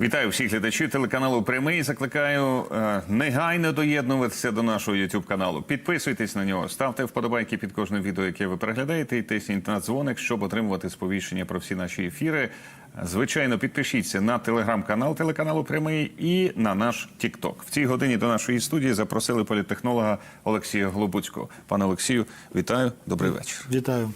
Вітаю всіх глядачів телеканалу Прямий. Закликаю е, негайно доєднуватися до нашого youtube каналу. Підписуйтесь на нього, ставте вподобайки під кожним відео, яке ви переглядаєте, і тисніть на дзвоник, щоб отримувати сповіщення про всі наші ефіри. Звичайно, підпишіться на телеграм-канал телеканалу Прямий і на наш Тікток. В цій годині до нашої студії запросили політтехнолога Олексія Голобуцького. Пане Олексію, вітаю, добрий вечір. Вітаю.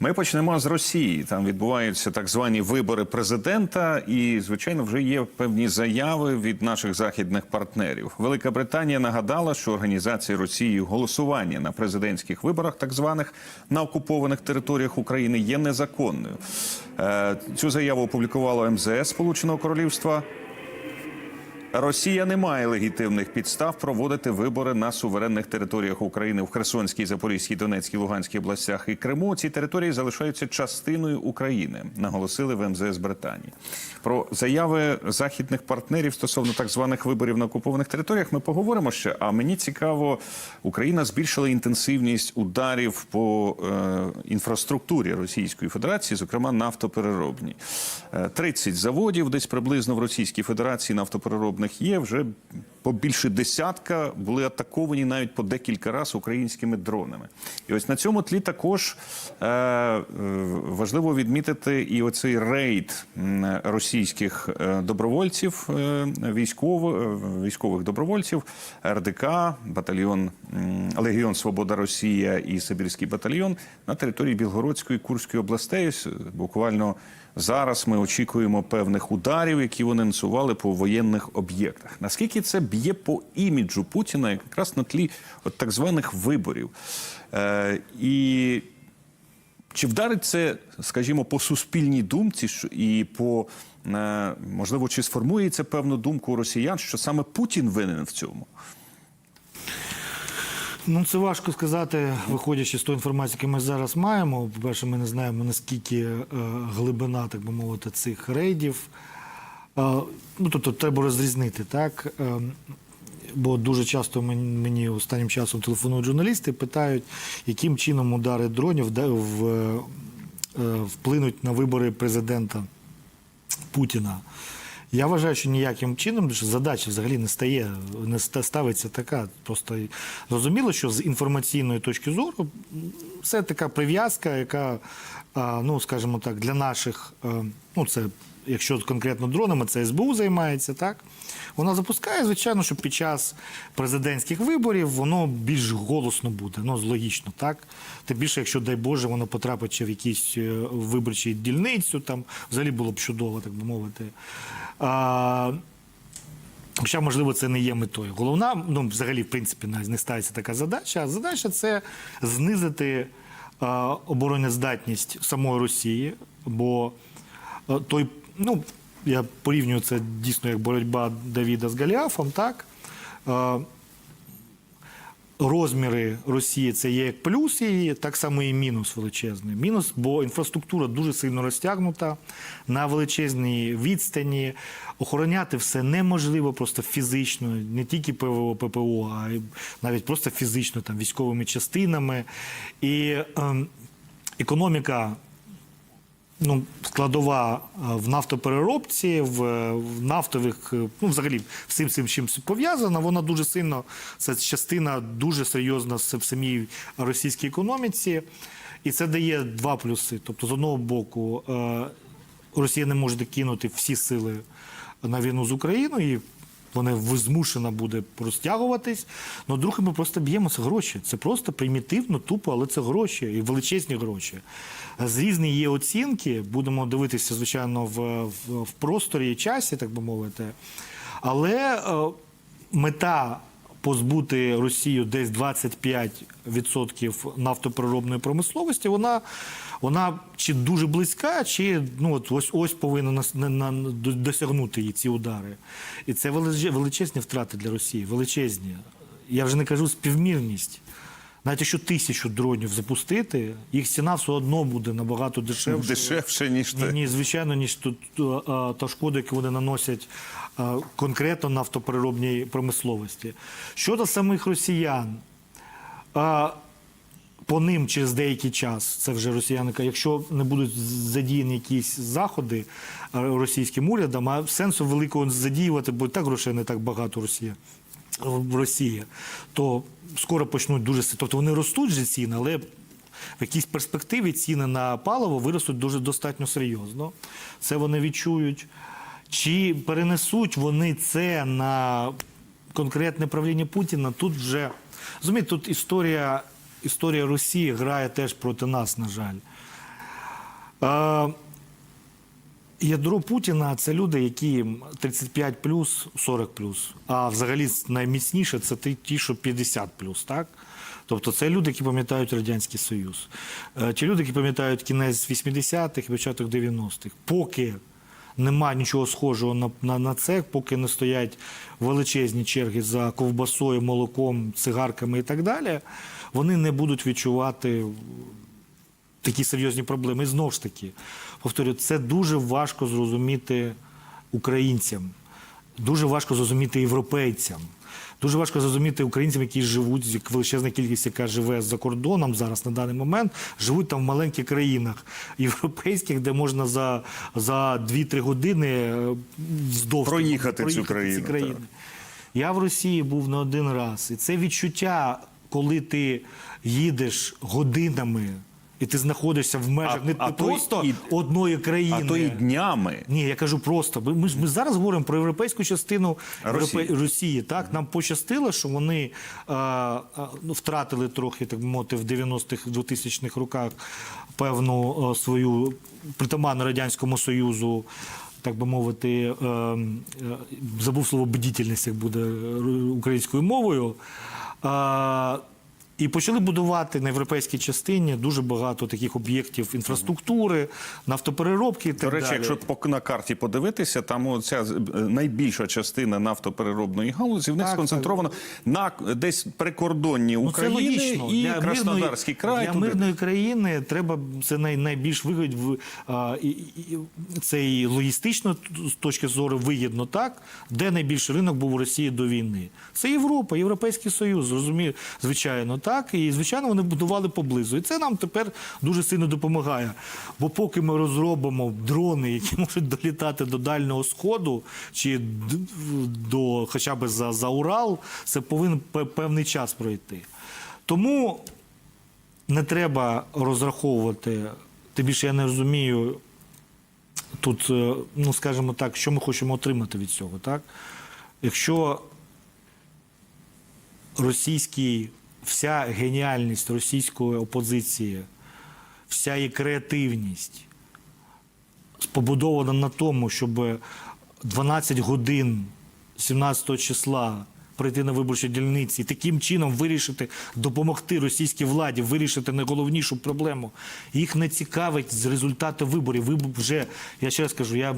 Ми почнемо з Росії. Там відбуваються так звані вибори президента, і звичайно вже є певні заяви від наших західних партнерів. Велика Британія нагадала, що організація Росією голосування на президентських виборах, так званих на окупованих територіях України, є незаконною. Е, Цю заяву опублікувало МЗС Сполученого Королівства. Росія не має легітимних підстав проводити вибори на суверенних територіях України в Херсонській, Запорізькій, Донецькій, Луганській областях і Криму. Ці території залишаються частиною України, наголосили в МЗС Британії. Про заяви західних партнерів стосовно так званих виборів на окупованих територіях ми поговоримо ще. А мені цікаво, Україна збільшила інтенсивність ударів по е, інфраструктурі Російської Федерації, зокрема нафтопереробній. Е, 30 заводів, десь приблизно в Російській Федерації нафтопереробних є вже по більше десятка були атаковані навіть по декілька разів українськими дронами. І ось на цьому тлі також е, е, важливо відмітити і оцей рейд російських е, добровольців, е, військово, е, військових добровольців, РДК, батальйон Легіон Свобода Росія і Сибірський батальйон на території Білгородської Курської областей. Буквально зараз ми очікуємо певних ударів, які вони несували по воєнних об'єктах. Наскільки це б'є по іміджу Путіна, якраз на тлі от так званих виборів? Е, і чи вдарить це, скажімо, по суспільній думці і по е, можливо, чи сформується певну думку росіян, що саме Путін винен в цьому? Ну це важко сказати, виходячи з тої інформації, яку ми зараз маємо. По-перше, ми не знаємо наскільки е, глибина, так би мовити, цих рейдів. Ну тобто треба розрізнити, так. Е, Бо дуже часто мені останнім часом телефонують журналісти, питають, яким чином удари дронів е, вплинуть на вибори президента Путіна. Я вважаю, що ніяким чином що задача взагалі не стає, не ставиться така. Просто зрозуміло, що з інформаційної точки зору це така прив'язка, яка, ну скажімо так, для наших, е, ну це якщо конкретно дронами, це СБУ займається, так вона запускає, звичайно, що під час президентських виборів воно більш голосно буде, ну логічно, так. Тим більше, якщо дай Боже, воно потрапить ще в якісь е, виборчі дільницю, там взагалі було б чудово, так би мовити. А, Хоча, можливо, це не є метою. Головна, ну, взагалі, в принципі, не ставиться така задача. А задача це знизити е, обороноздатність самої Росії, бо е, той, ну, я порівнюю це дійсно як боротьба Давіда з Голіафом, так? Е, розміри Росії це є як плюс її, так само і мінус величезний. Мінус, бо інфраструктура дуже сильно розтягнута на величезній відстані. Охороняти все неможливо просто фізично, не тільки ПВО, ППО, а й навіть просто фізично, там військовими частинами. І ем, економіка ну, складова е, в нафтопереробці, в, в нафтових, е, ну, взагалі, всім цим чим пов'язана, вона дуже сильно, це частина дуже серйозна в самій російській економіці. І це дає два плюси. Тобто, з одного боку, е, Росія не може кинути всі сили на війну з Україною. Вона змушена буде розтягуватись. Ну, друге, ми просто б'ємо це гроші. Це просто примітивно, тупо, але це гроші і величезні гроші. З різні є оцінки. Будемо дивитися, звичайно, в, в, в просторі і часі, так би мовити. Але е, мета позбути Росію десь 25% нафтопереробної промисловості, вона, вона чи дуже близька, чи ну от ось ось повинна на, на, досягнути її ці удари. І це величе- величезні втрати для Росії, величезні. Я вже не кажу співмірність. Навіть якщо тисячу дронів запустити, їх ціна все одно буде набагато дешевше. Дешевше, ніж Ні, ні, звичайно, ніж тут та шкода, яку вони наносять конкретно нафтопереробній промисловості. Щодо самих росіян, е, по ним через деякий час, це вже росіяни кажуть, якщо не будуть задіяні якісь заходи е, російським урядом, а сенсу великого задіювати, бо так грошей не так багато Росія. В Росії, то скоро почнуть дуже Тобто вони ростуть же ціни, але в якійсь перспективі ціни на паливо виростуть дуже достатньо серйозно. Це вони відчують. Чи перенесуть вони це на конкретне правління Путіна? Тут вже розумієте, тут історія, історія Росії грає теж проти нас, на жаль. Е, Ядро Путіна це люди, які 35 плюс, 40 плюс. А взагалі найміцніше це ті, що 50 плюс, так? Тобто це люди, які пам'ятають Радянський Союз. Е, Ті люди, які пам'ятають кінець 80-х, початок 90-х. Поки нема нічого схожого на, на, на це, поки не стоять величезні черги за ковбасою, молоком, цигарками і так далі, вони не будуть відчувати такі серйозні проблеми. І знову ж таки, повторюю, це дуже важко зрозуміти українцям, дуже важко зрозуміти європейцям. Дуже важко зрозуміти українцям, які живуть, як величезна кількість, яка живе за кордоном зараз на даний момент, живуть там в маленьких країнах європейських, де можна за, за 2-3 години е, вздовж Проїхати цю країну, ці країни. Я в Росії був не один раз. І це відчуття, коли ти їдеш годинами, і ти знаходишся в межах А- не, а просто і- одної країни. А то і днями. Ні, я кажу просто. Ми, ми ж ми зараз говоримо про європейську частину Росії. Росії. Так нам пощастило, що вони а, а, ну, втратили трохи, так би мовити, в 90-х 2000-х роках певну а, свою притаманну радянському союзу. Так би мовити, е, е, забув слово бдительність, як буде е, українською мовою. І почали будувати на європейській частині дуже багато таких об'єктів інфраструктури, нафтопереробки і так До речі, далі. якщо по на карті подивитися, там оця е, найбільша частина нафтопереробної галузі в них Так, сконцентровано на десь прикордонні Ну, України логічно. і Для Краснодарський мирної, край. Для туди. мирної країни треба це най, найбільш вигідь в а, і, і, і це і логістично з точки зору вигідно, так де найбільший ринок був у Росії до війни. Це Європа, Європейський Союз, розумію, звичайно, так. І звичайно вони будували поблизу. І це нам тепер дуже сильно допомагає. Бо поки ми розробимо дрони, які можуть долітати до дальнього сходу чи до хоча б за, за Урал, це повинен певний час пройти. Тому не треба розраховувати. Тим більше я не розумію тут, е, ну скажімо так, що ми хочемо отримати від цього, так? Якщо російський, вся геніальність російської опозиції, вся її креативність побудована на тому, щоб 12 годин 17 числа прийти на виборчі дільниці і таким чином вирішити, допомогти російській владі вирішити найголовнішу проблему. Їх не цікавить з результати виборів. Ви вже, я ще раз кажу, я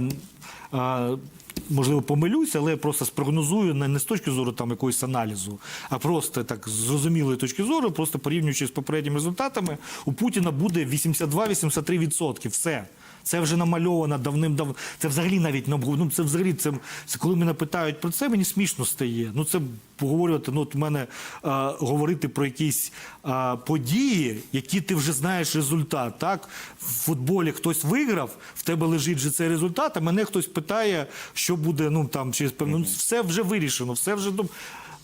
можливо помилюся, але я просто спрогнозую не, з точки зору там якогось аналізу, а просто так з зрозумілої точки зору, просто порівнюючи з попередніми результатами, у Путіна буде 82-83%. Все. Це вже намальовано давним-давно. Це взагалі навіть не ну, Це взагалі це, це коли мене питають про це, мені смішно стає. Ну це поговорювати. Ну от мене а, говорити про якісь а, події, які ти вже знаєш результат. Так в футболі хтось виграв, в тебе лежить вже цей результат. А мене хтось питає, що буде. Ну там через певно. Ну, все вже вирішено, все вже дум-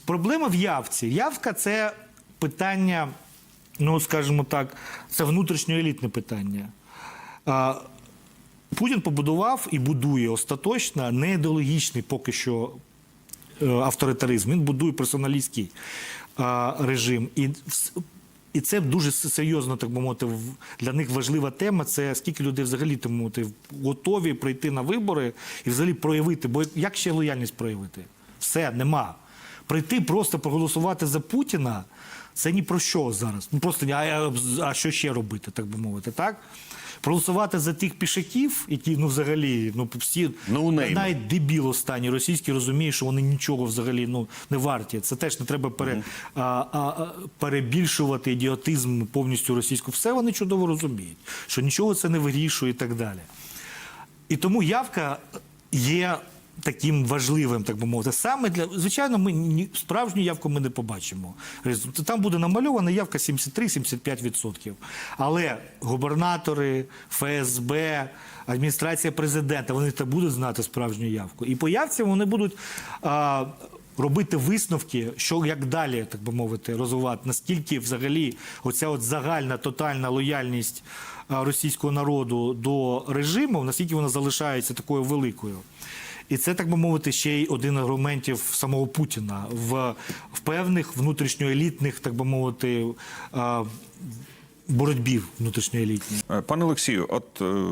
Проблема в явці. Явка це питання, ну скажімо так, це внутрішньоелітне питання. Путін побудував і будує остаточно не ідеологічний поки що е, авторитаризм. Він будує персоналістський режим. І, і це дуже серйозно, так би мовити, для них важлива тема. Це скільки людей взагалі так мовити, готові прийти на вибори і взагалі проявити. Бо як ще лояльність проявити? Все, нема. Прийти просто проголосувати за Путіна це ні про що зараз. Ну просто а, а, що ще робити, так би мовити, так? Проголосувати за тих пішаків, які ну взагалі ну всі Ноунейми. навіть дебіл останній російський розуміє, що вони нічого взагалі ну не варті. Це теж не треба пере, а, а, а, перебільшувати ідіотизм повністю російського. Все вони чудово розуміють, що нічого це не вирішує і так далі. І тому явка є таким важливим, так би мовити. Саме для звичайно, ми справжню явку ми не побачимо. Там буде намальована явка 73-75%. Але губернатори, ФСБ, адміністрація президента, вони та будуть знати справжню явку. І по явці вони будуть. А, Робити висновки, що як далі, так би мовити, розвивати, наскільки взагалі оця от загальна тотальна лояльність російського народу до режиму, наскільки вона залишається такою великою. І це, так би мовити, ще й один аргументів самого Путіна в, в певних внутрішньоелітних, так би мовити, боротьбі внутрішньоелітній. Е, Пане Олексію, от е,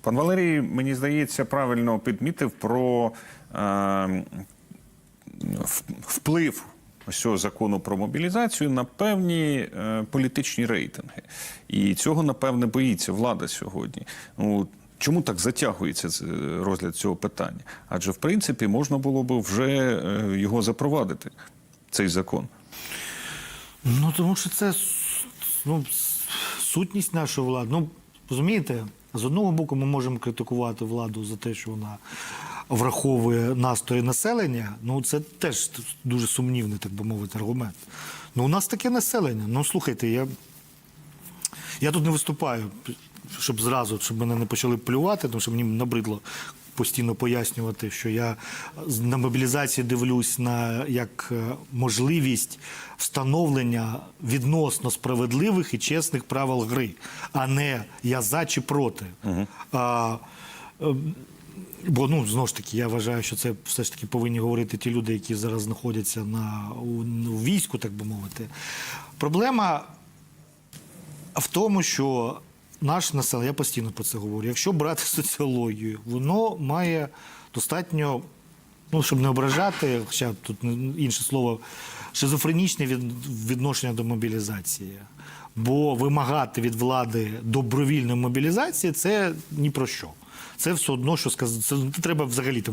пан Валерій, мені здається, правильно підмітив про е, вплив ось цього закону про мобілізацію на певні е, політичні рейтинги. І цього, напевне, боїться влада сьогодні. Ну, Чому так затягується розгляд цього питання? Адже в принципі можна було б вже е, його запровадити, цей закон. Ну тому що це ну, сутність нашої влади. Ну розумієте, з одного боку, ми можемо критикувати владу за те, що вона враховує настрої населення. Ну це теж дуже сумнівний, так би мовити, аргумент. Ну, у нас таке населення. Ну слухайте, я, я тут не виступаю, щоб зразу, щоб мене не почали плювати, тому що мені набридло постійно пояснювати, що я на мобілізації дивлюсь на як е, можливість встановлення відносно справедливих і чесних правил гри, а не я за чи проти. А, е, Бо ну знову ж таки, я вважаю, що це все ж таки повинні говорити ті люди, які зараз знаходяться на у, у війську, так би мовити. Проблема в тому, що наше населення, я постійно про це говорю, якщо брати соціологію, воно має достатньо, ну щоб не ображати, хоча тут інше слово, шизофренічне від, відношення до мобілізації. Бо вимагати від влади добровільної мобілізації це ні про що. Це все одно, що сказати, це треба взагалі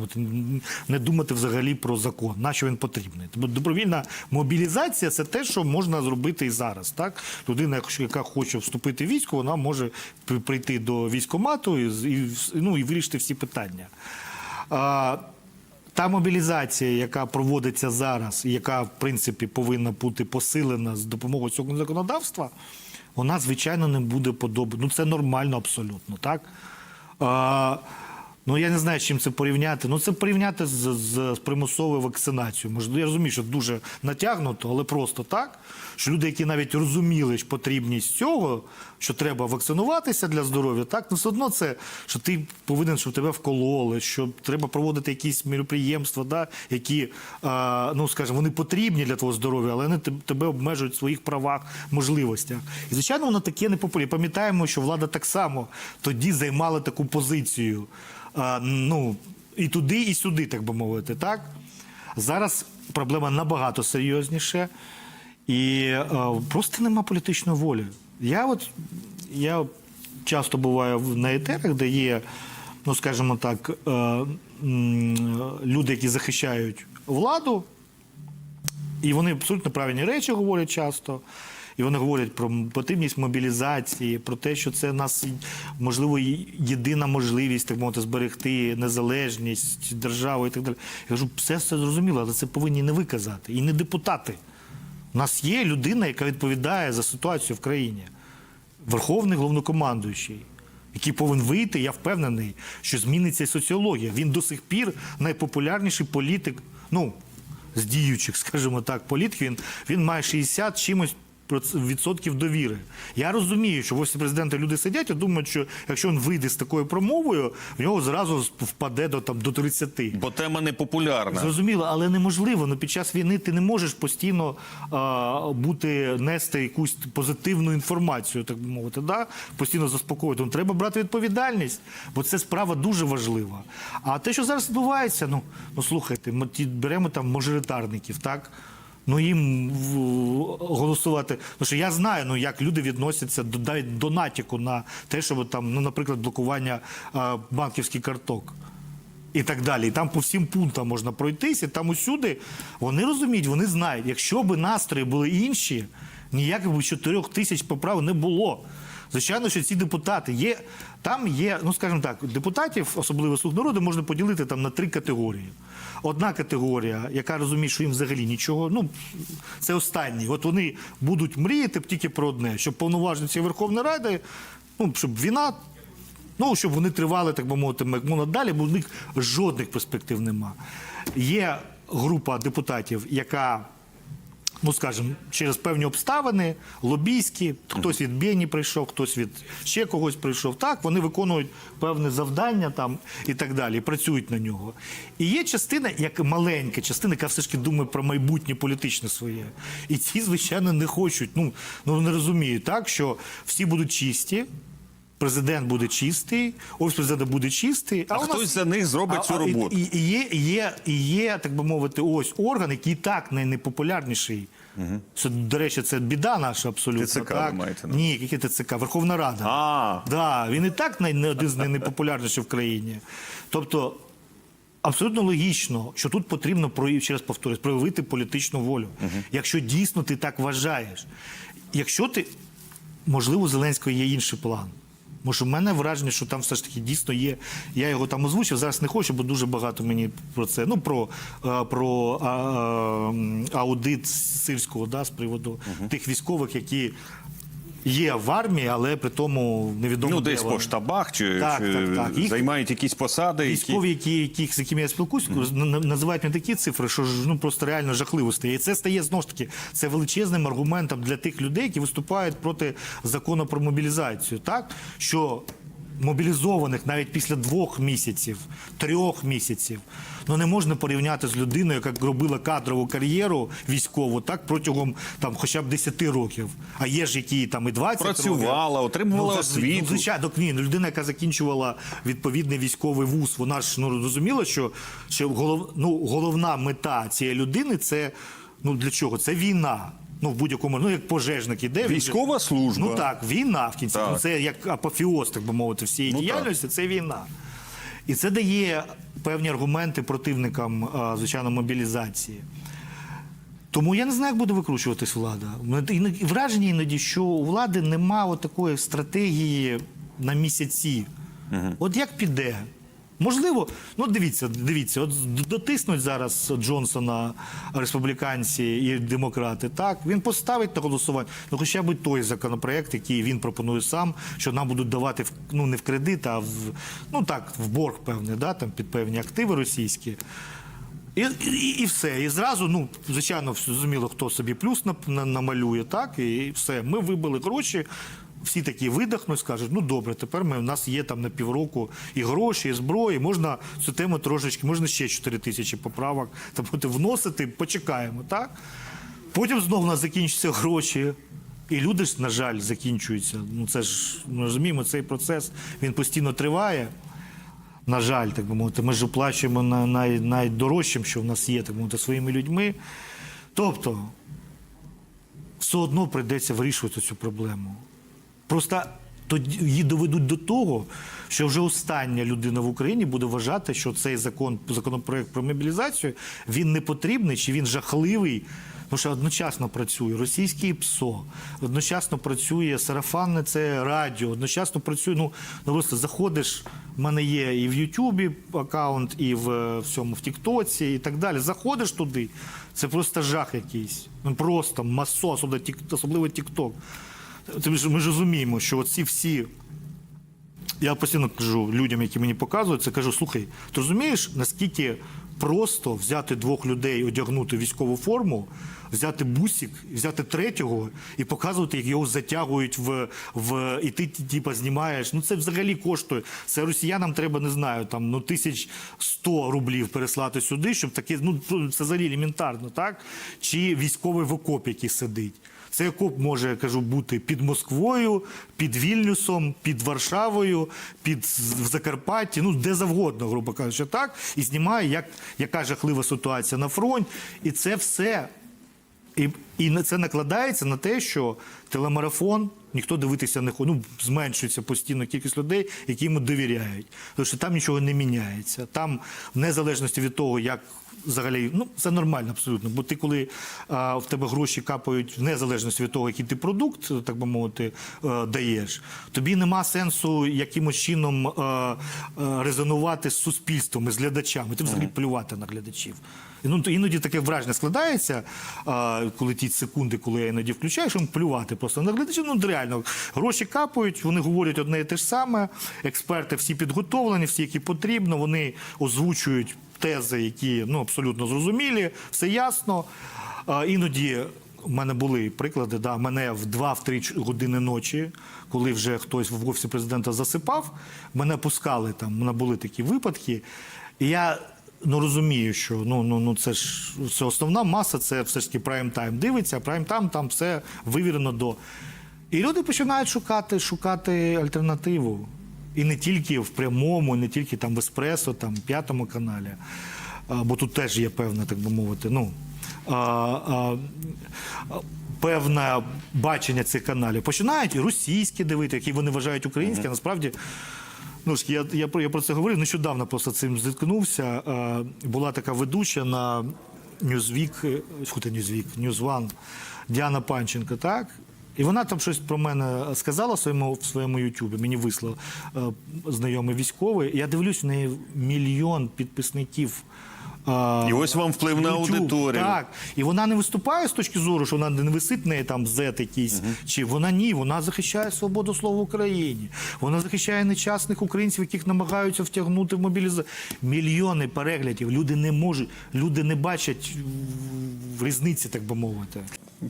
не думати взагалі про закон, на що він потрібний. Тому добровільна мобілізація це те, що можна зробити і зараз. Так? Людина, яка хоче вступити в військо, вона може прийти до військкомату і, і, ну, і вирішити всі питання. Та мобілізація, яка проводиться зараз, і яка в принципі повинна бути посилена з допомогою цього законодавства, вона звичайно не буде подобна. Ну це нормально абсолютно, так? Ну я не знаю, чим це порівняти. Ну це порівняти з, з, з примусовою вакцинацією. Можливо, я розумію, що дуже натягнуто, але просто так, що люди, які навіть розуміли ж потрібність цього, що треба вакцинуватися для здоров'я, так ну все одно це, що ти повинен, щоб тебе вкололи, що треба проводити якісь міроприємства, да, які, а, ну скажімо, вони потрібні для твого здоров'я, але вони тебе обмежують в своїх правах, можливостях. І звичайно, воно таке непопулярне. Пам'ятаємо, що влада так само тоді займала таку позицію. Ну і туди, і сюди, так би мовити, так? Зараз проблема набагато серйозніше, і е, просто нема політичної волі. Я от я часто буваю на етерах, де є, ну скажімо так, е, люди, які захищають владу, і вони абсолютно правильні речі говорять часто. І вони говорять про потрібність мобілізації, про те, що це нас можливо єдина можливість так мовити зберегти незалежність держави і так далі. Я кажу, все це зрозуміло, але це повинні не ви казати і не депутати. У нас є людина, яка відповідає за ситуацію в країні, верховний головнокомандуючий, який повинен вийти. Я впевнений, що зміниться соціологія. Він до сих пір найпопулярніший політик. Ну з діючих, скажімо так, політиків. Він, він має 60 чимось. Відсотків довіри. Я розумію, що в офісі президента люди сидять і думають, що якщо він вийде з такою промовою, в нього зразу впаде до там до 30. Бо тема не популярна. Зрозуміло, але неможливо. Ну під час війни ти не можеш постійно а, бути нести якусь позитивну інформацію, так би мовити, да? постійно заспокоювати. Ну, треба брати відповідальність, бо це справа дуже важлива. А те, що зараз відбувається, ну, ну слухайте, ми беремо там мажоритарників, так. Ну їм голосувати. Ну що я знаю, ну як люди відносяться до навіть до натяку на те, щоб там, ну, наприклад, блокування а, банківських карток і так далі. І там по всім пунктам можна пройтися, там усюди вони розуміють, вони знають, якщо б настрої були інші, ніяких би 4 тисяч поправ не було. Звичайно, що ці депутати є. Там є, ну скажімо так, депутатів, особливо слуг народу, можна поділити там на три категорії. Одна категорія, яка розуміє, що їм взагалі нічого. Ну це останні. От вони будуть мріяти тільки про одне, щоб повноваження Верховної Ради, ну щоб війна. Ну, щоб вони тривали, так би мовити, Макмуна далі, бо в них жодних перспектив нема. Є група депутатів, яка ну скажімо, через певні обставини, лобійські, хтось від Бєні прийшов, хтось від ще когось прийшов. Так, вони виконують певне завдання там і так далі, працюють на нього. І є частина, як маленька частина, яка все ж таки думає про майбутнє політичне своє. І ці, звичайно, не хочуть. Ну, ну не розуміють, так, що всі будуть чисті. Президент буде чистий, офіс президента буде чистий, А у нас- хтось за них зробить цю а, і- роботу. І, і, є, і, є, і є, так би мовити, ось орган, який і так най- найпопулярніший. Це, до речі, це біда наша абсолютно. ТЦК ви так? маєте на Ні, який ТЦК, Верховна Рада. А. Да, він і так най, не один з най- найпопулярніших в країні. Тобто, абсолютно логічно, що тут потрібно ще раз повторюсь, проявити політичну волю. Якщо дійсно ти так вважаєш. Якщо ти, можливо, у Зеленського є інший план. Може, в мене враження, що там все ж таки дійсно є. Я його там озвучив. Зараз не хочу, бо дуже багато мені про це. Ну про, е, про а, а, аудит сирського да, з приводу тих військових, які є в армії, але при тому невідомо. Ну, де десь вони. по штабах чи, Так, чи так, так. Їх- займають якісь посади. які- Військові, які, яких, з якими я спілкуюсь, на- називають мені такі цифри, що ж, ну, просто реально жахливо стає. І це стає знову ж таки це величезним аргументом для тих людей, які виступають проти закону про мобілізацію. Так що мобілізованих навіть після двох місяців, трьох місяців, ну не можна порівняти з людиною, яка робила кадрову кар'єру військову так протягом там хоча б 10 років. А є ж які там і 20 років. Працювала, отримувала Ну, освіту. Ну, звичайно, ні, ну, людина, яка закінчувала відповідний військовий вуз, вона ж ну розуміла, що, що голов, ну, головна мета цієї людини це ну для чого? Це війна. Ну, в будь-якому, ну як пожежник іде. він Військова служба. Ну так, війна в кінці. Так. Ну, це як апофіоз, так би мовити, всієї Ну, діяльності, це війна. І це дає певні аргументи противникам, звичайно, мобілізації. Тому я не знаю, як буде викручуватись влада. Враження іноді, що у влади немає такої стратегії на місяці. От як піде? Можливо, ну дивіться, дивіться, от дотиснуть зараз Джонсона республіканці і демократи. Так він поставить на голосування. Ну, хоча б той законопроект, який він пропонує сам, що нам будуть давати в- ну не в кредит, а в ну так в борг певний, да, там під певні активи російські. І, і, і все. І зразу, ну, звичайно, зрозуміло, хто собі плюс на, на, намалює, так, і все. Ми вибили гроші, всі такі видихнуть, скажуть, ну добре, тепер ми, у нас є там на півроку і гроші, і зброї, можна цю тему трошечки, можна ще 4 тисячі поправок там, бути вносити, почекаємо, так? Потім знову у нас закінчаться гроші. І люди ж, на жаль, закінчуються. Ну це ж ми розуміємо, цей процес він постійно триває. На жаль, так би мовити, ми ж оплачуємо на най, найдорожчим, що в нас є, так би мовити, своїми людьми. Тобто, все одно прийдеться вирішувати цю проблему. Просто тоді її доведуть до того, що вже остання людина в Україні буде вважати, що цей закон, законопроект про мобілізацію він не потрібний чи він жахливий. Тому що одночасно працює російське ПСО, одночасно працює сарафанне це радіо, одночасно працює. Ну, ну просто заходиш, в мене є і в Ютубі аккаунт, і в е, всьому в Тіктоці, і так далі. Заходиш туди, це просто жах якийсь. Ну просто масо, особливо Тік- особливо Тікток. Ми ж розуміємо, що ці всі. Я постійно кажу людям, які мені показують, це кажу: слухай, ти розумієш, наскільки просто взяти двох людей, одягнути військову форму, взяти бусик, взяти третього і показувати, як його затягують в, в і ти типа знімаєш. Ну це взагалі коштує. Це росіянам треба, не знаю, там ну тисяч сто рублів переслати сюди, щоб таке, ну це взагалі елементарно, так? Чи військовий в окопі, який сидить. Цей окоп може, я кажу, бути під Москвою, під Вільнюсом, під Варшавою, під в Закарпатті, ну де завгодно, грубо кажучи, так, і знімає, як, яка жахлива ситуація на фронті. І це все. І, і це накладається на те, що телемарафон ніхто дивитися не хоче. Ну, зменшується постійно кількість людей, які йому довіряють. Тому що там нічого не міняється. Там, в незалежності від того, як взагалі, ну це нормально абсолютно. Бо ти, коли а, в тебе гроші капають в незалежності від того, який ти продукт, так би мовити, е, даєш, тобі нема сенсу якимось чином е, е, резонувати з суспільством, з глядачами. Ти взагалі плювати на глядачів. Ну, іноді таке враження складається, коли ті секунди, коли я іноді включаю, що їм плювати просто на глядачів. Ну, реально, гроші капають, вони говорять одне і те ж саме. Експерти всі підготовлені, всі, які потрібно, вони озвучують тези, які ну, абсолютно зрозумілі, все ясно. Іноді в мене були приклади, да, мене в 2-3 години ночі, коли вже хтось в офісі президента засипав, мене пускали там, мене були такі випадки. І я ну, розумію, що ну, ну, ну, це ж це основна маса, це все ж таки прайм-тайм. Дивиться, прайм-тайм, там все вивірено до. І люди починають шукати, шукати альтернативу. І не тільки в прямому, і не тільки там в еспресо, там п'ятому каналі. А, бо тут теж є певне, так би мовити, ну. А, а, а, Певне бачення цих каналів починають і російські дивити, які вони вважають українські. а Насправді, ну ж я, я, я про це говорив. Нещодавно просто цим зіткнувся. Була така ведуча на Newsweek, фу, не Newsweek, News One, Діана Панченко, так? І вона там щось про мене сказала своєму, в своєму Ютубі. Мені вислав е, знайомий військовий. Я дивлюсь, в неї мільйон підписників. І ось вам вплив на YouTube. аудиторію. Так. І вона не виступає з точки зору, що вона не висить неї там зет якийсь. Чи вона ні, вона захищає свободу слова в Україні. Вона захищає нечасних українців, яких намагаються втягнути в мобілізацію. Мільйони переглядів. Люди не можуть, люди не бачать в- різниці, так би мовити.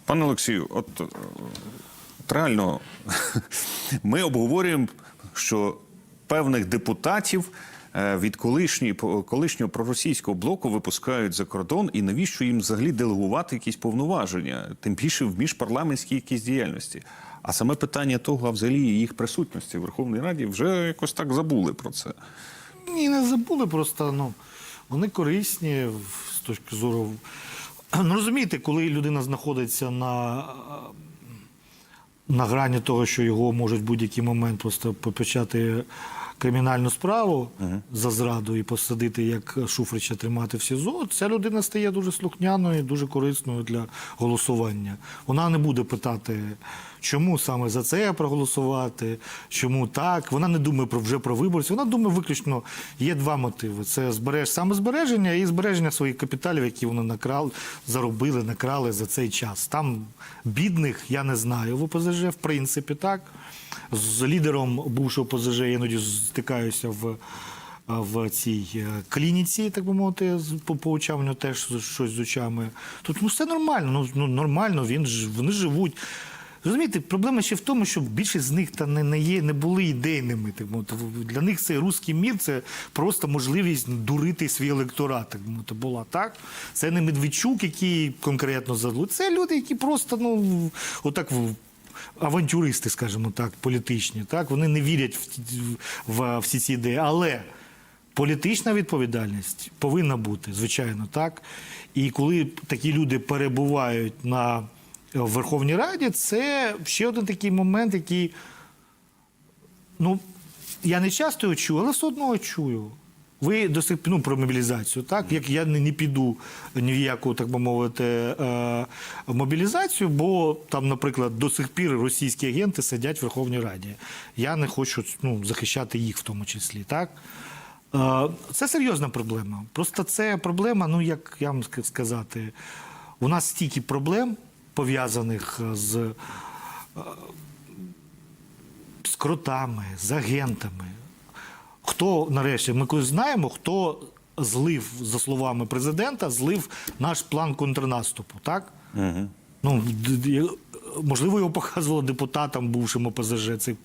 Пане Олексію, от, е, от реально ми обговорюємо, що певних депутатів від колишньої, колишнього проросійського блоку випускають за кордон, і навіщо їм взагалі делегувати якісь повноваження, тим більше в міжпарламентській якійсь діяльності. А саме питання того, а взагалі їх присутності в Верховній Раді вже якось так забули про це. Ні, не забули, просто ну, вони корисні з точки зору. Ну, розумієте, коли людина знаходиться на, на грані того, що його можуть в будь-який момент просто почати кримінальну справу за зраду і посадити як Шуфрича тримати в СІЗО, ця людина стає дуже слухняною, дуже корисною для голосування. Вона не буде питати, чому саме за це проголосувати, чому так. Вона не думає про вже про виборців. Вона думає виключно, є два мотиви: це збереж самозбереження і збереження своїх капіталів, які вони накрали, заробили, накрали за цей час. Там бідних я не знаю в ОПЗЖ, в принципі, так. З лідером бувшого ОПЗЖ я іноді стикаюся в. В цій е, клініці, так би мовити, по, по очам у нього теж щось з очами. Тут ну все нормально. Ну, ну нормально, він вони живуть. Розумієте, проблема ще в тому, що більшість з них та не, не є, не були ідейними. Так мовити. Для них цей руський мір це просто можливість дурити свій електорат. Так мовити, була так. Це не Медведчук, який конкретно задлу. Це люди, які просто ну отак авантюристи, скажімо так, політичні. Так вони не вірять в, в, в всі ці ідеї. Але політична відповідальність повинна бути, звичайно, так. І коли такі люди перебувають на в Верховній Раді, це ще один такий момент, який, ну, я не часто його чую, але все одно чую. Ви до сих ну, про мобілізацію, так? Як я не, не піду ні в яку, так би мовити, е, мобілізацію, бо там, наприклад, до сих пір російські агенти сидять в Верховній Раді. Я не хочу ну, захищати їх в тому числі, так? Е, Це серйозна проблема. Просто це проблема, ну як я вам сказати, у нас стільки проблем пов'язаних з, е, з кротами, з агентами. Хто нарешті, ми колись знаємо, хто злив, за словами президента, злив наш план контрнаступу, так? Угу. Ну, можливо, його показувало депутатам, бувшим ОПЗЖ. Це,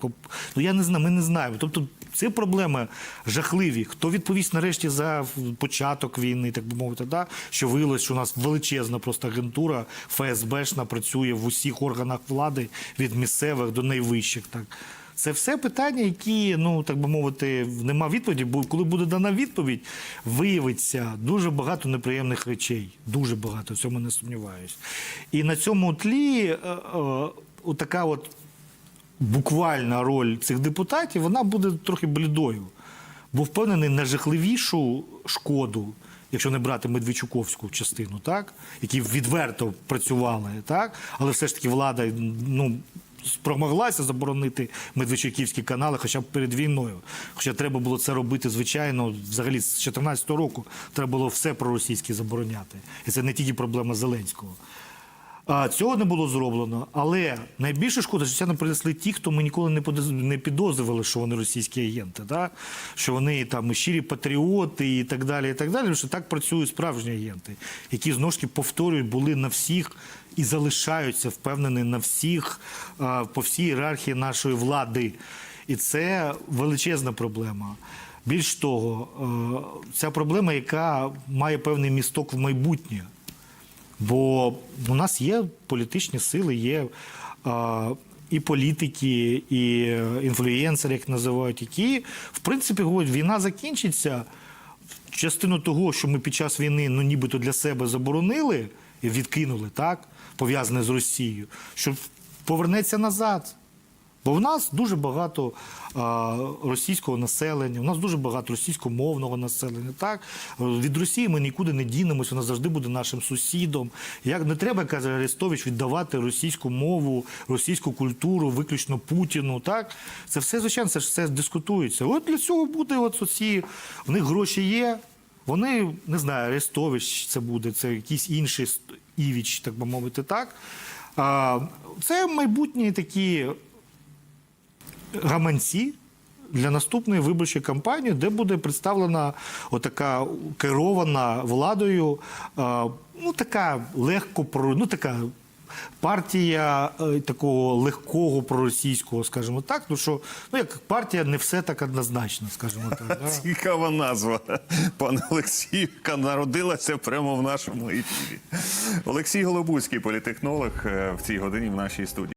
ну, я не знаю, ми не знаємо. Тобто, це проблеми жахливі. Хто відповість нарешті за початок війни, так би мовити, да? що виявилось, що у нас величезна просто агентура ФСБшна працює в усіх органах влади від місцевих до найвищих. Так. Це все питання, які, ну так би мовити, нема відповіді, бо коли буде дана відповідь, виявиться дуже багато неприємних речей. Дуже багато, в цьому не сумніваюсь. І на цьому тлі е, е, отака от буквальна роль цих депутатів, вона буде трохи блідою. Був впевнений на жахливішу шкоду, якщо не брати Медведчуковську частину, так, які відверто працювали, так, але все ж таки влада ну, спромоглася заборонити Медведчуківські канали хоча б перед війною. Хоча треба було це робити, звичайно, взагалі з 2014 року треба було все проросійське забороняти. І це не тільки проблема Зеленського. Цього не було зроблено, але найбільше шкода, що це нам принесли ті, хто ми ніколи не не підозрювали, що вони російські агенти, да? що вони там щирі патріоти і так далі. І так далі. Що так працюють справжні агенти, які знову повторюють, були на всіх і залишаються впевнені на всіх по всій ієрархії нашої влади. І це величезна проблема. Більш того, ця проблема, яка має певний місток в майбутнє. Бо у нас є політичні сили, є а, і політики, і інфлюєнсери, як називають, які, в принципі, говорять, війна закінчиться. Частину того, що ми під час війни ну, нібито для себе заборонили і відкинули, так, пов'язане з Росією, що повернеться назад. Бо в нас дуже багато а, російського населення, у нас дуже багато російськомовного населення. Так від Росії ми нікуди не дінемося, вона завжди буде нашим сусідом. Як не треба, каже Арестович, віддавати російську мову, російську культуру, виключно Путіну. Так це все звичайно, це ж все дискутується. От для цього буде от оці, в них гроші є. Вони не знаю, Арестович це буде, це якийсь інший Івіч, так би мовити, так. А, це майбутні такі гаманці для наступної виборчої кампанії, де буде представлена отака керована владою, ну така легко про ну така. Партія е, такого легкого проросійського, скажімо так, ну що ну як партія не все так однозначно, скажімо так. Да? Цікава назва, пане Олексію, яка народилася прямо в нашому ефірі. Олексій Голобуцький, політехнолог, е, в цій годині в нашій студії.